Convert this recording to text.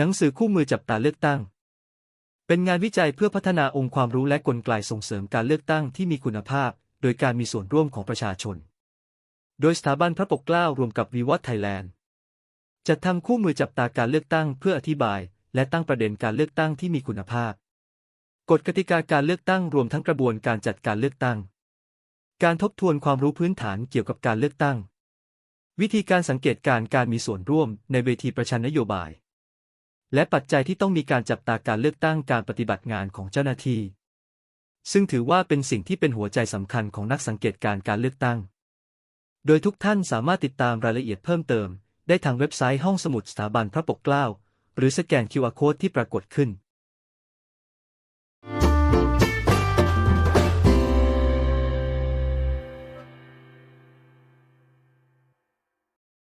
หนังสือคู่มือจับตาเลือกตั้ง เป็นงานวิจัยเพื่อพัฒนาองค์ความรู้และกลไกส่งเสริมการเลือกตั้งที่มีคุณภาพ โดยการมีส่วนร่วมของประชาชน โดยสถาบันพระปกเกล้ารวมกับวีวัตไทยแลนด์จัดทำคู่มือจับตาการเลือกตั้งเพื่ออธิบาย และตั้งประเด็นการเลือกตั้งที่มีคุณภาพ กฎกติกาการเลือกตั้งรวมทั้งกระบวนการจัดการเลือกตั้ง การทบทวนความรู้พื้นฐานเกี่ยวกับการเลือกตั้ง วิธีการสังเกตการการมีส่วนร่วมในเวทีประชันนโยบาย และปัจจัยที่ต้องมีการจับตาการเลือกตั้งการปฏิบัติงานของเจ้าหน้าที่ ซึ่งถือว่าเป็นสิ่งที่เป็นหัวใจสำคัญของนักสังเกตการการเลือกตั้ง โดยทุกท่านสามารถติดตามรายละเอียดเพิ่มเติม ได้ทางเว็บไซต์ห้องสมุดสถาบันพระปกเกล้า หรือสแกน QR Code ที่ปรากฏขึ้น